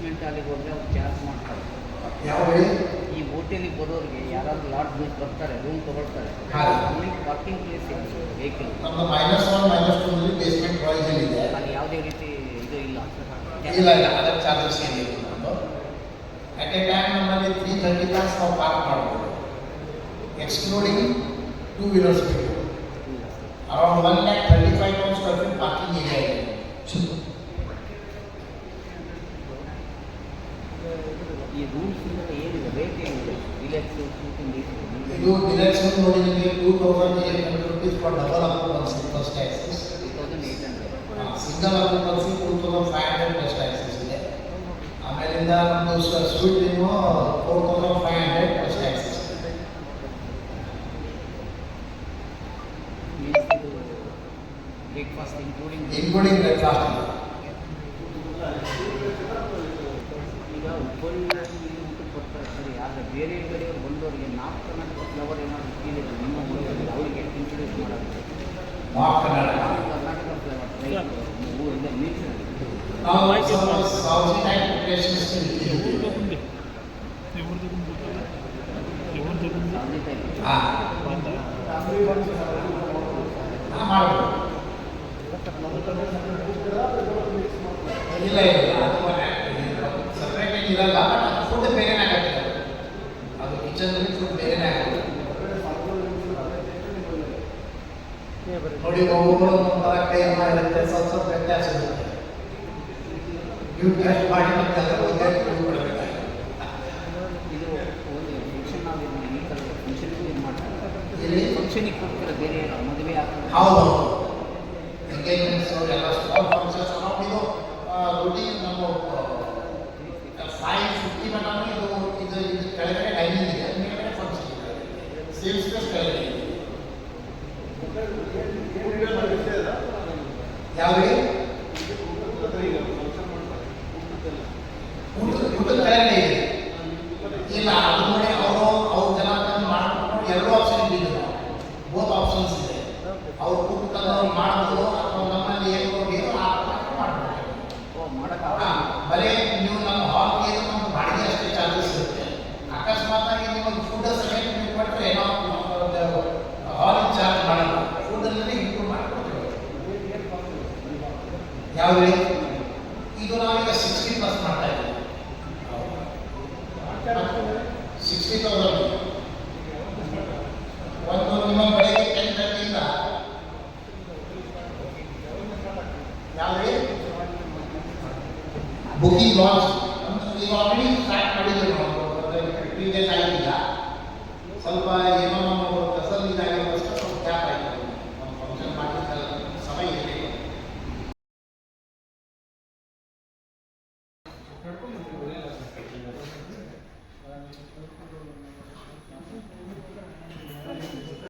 Basement ಅಲ್ಲಿ ಹೋದ್ರೆ ಅವ್ರು ಚಾರ್ಜ್ ಮಾಡ್ತಾರೆ. ಯಾವ ಈ ಹೋಟೆಲಿಗೆ ಬರೋರಿಗೆ ಯಾರಾದ್ರೂ ಲಾಟ್ ಬಿಲ್ ಬರ್ತಾರೆ ರೂಮ್ ತಗೊಳ್ತಾರೆ. ಅಲ್ಲಿ ಪಾರ್ಕಿಂಗ್ ಪ್ಲೇಸ್ ಇದೆ ವೆಹಿಕಲ್ ನಮ್ಮ ಮೈನಸ್ ಒನ್ ಮೈನಸ್ ಟೂ ನಲ್ಲಿ ಬೇಸ್ಮೆಂಟ್ ಇದೆ. ಅಲ್ಲಿ ಯಾವುದೇ ರೀತಿ ಇದು ಇಲ್ಲ. ಇಲ್ಲ ಇಲ್ಲ. ಅದರ ಚಾರ್ಜಸ್ ಏನಿಲ್ಲ ನಮ್ಮದು ಅಟ್ ಎ ಟೈಮ್ ನಮ್ಮಲ್ಲಿ ತ್ರೀ ತರ್ಟಿ ಕಾರ್ಸ್ ನಾವು ಪಾರ್ಕ್ ಮಾಡ್ಬೋದು. ಎಕ್ಸ್ಕ್ಲೂಡಿಂಗ್ ಟೂ ವೀಲರ್ಸ್ ಬೇಕು. Around one lakh thirty five thousand square feet parking area ಇದೆ. ಈ ರೂಲ್ಸ್ ಇಂದ ಏನಿದೆ ರೇಟ್ ಏನಿದೆ ರಿಲ್ಯಾಕ್ಸ್ ಶೂಟಿಂಗ್ ಇದು ಡಿಲಕ್ಸ್ ನೋಡಿ ನಿಮಗೆ two thousand eight hundred rupees for double accountancy plus taxes two thousand eight hundred single accountancy two thousand five hundred plus taxes ಇದೆ ಆಮೇಲಿಂದ ನಮ್ಮದು ಸ್ವೀಟ್ ನೀವು four thousand five hundred plus taxes means ಇದು breakfast including including breakfast ಈಗ ಹುಬ್ಬಳ್ಳಿಯಲ್ಲಿ ಬೇರೆ ಕಡೆಯವರು ಬಂದವರಿಗೆ ನಾಲ್ಕು ಕನ್ನಡ ಫ್ಲವರ್ ಏನಾದರೂ ಇಟ್ಟಿದ್ದೀರಾ ನಿಮ್ಮ ಊರಲ್ಲಿ ಅವರಿಗೆ ಇಂಟ್ರೊಡ್ಯೂಸ್ ಮಾಡೋದು ಕರ್ನಾಟಕ ಫ್ಲವರ್ ಊರಿಂದ ನೇಚರ್ ಇಲ್ಲ ಇಲ್ಲ ಸಪ್ರೇಟ್ ಇರಲ್ಲ ಫುಡ್ ಬೇರೆ ಕಿಚನಲ್ಲಿ ಫುಡ್ ಬೇರೆನೇ ಆಗುತ್ತೆ ನೋಡಿ ಒಬ್ಬೊಬ್ಬರು ಒಂಥರ ಕೈ ಮಾಡಿರುತ್ತೆ ಸ್ವಲ್ಪ ಸ್ವಲ್ಪ ವ್ಯತ್ಯಾಸ ಇರುತ್ತೆ. ನೀವು ಟೆಸ್ಟ್ ಮಾಡಿ ಮತ್ತೆ ಅದರ ಆಗ್ತದೆ ಹೌದು ಎಂಗೇಜ್ಮೆಂಟ್ಸ್ ಎಲ್ಲ? ಸ್ಮಾಲ್ ಫಂಕ್ಷನ್ಸ್ ಇದು ರುಟೀನ್ ನಮ್ಮ ಫೈವ್ ಫಿಫ್ಟಿ ಮಟನು ಇದು ಇದು ಇದು ಕೆಳಗಡೆ ಡೈನಿಂಗ್ ಇದೆ ಮೇಲ್ಗಡೆ ಫಂಕ್ಷನ್ ಇದೆ ಕೆಳಗಡೆ ಇದೆ ಯಾವ್ದು ಊಟದ ಊಟದ ಸಿಕ್ಕಿದವರಲ್ಲಿ ಒಂದು ನಿಮ್ಮ ಬೆಳಗ್ಗೆ ಟೆನ್ ತರ್ಟಿಯಿಂದ ಬುಕಿಂಗ್ ಮಾಡಿದ್ರು ನಾವು ತ್ರೀ ಆಗಿಲ್ಲ ಸ್ವಲ್ಪ ಏನೋ ನಮ್ಮ ಫಂಕ್ಷನ್ ಸಮಯ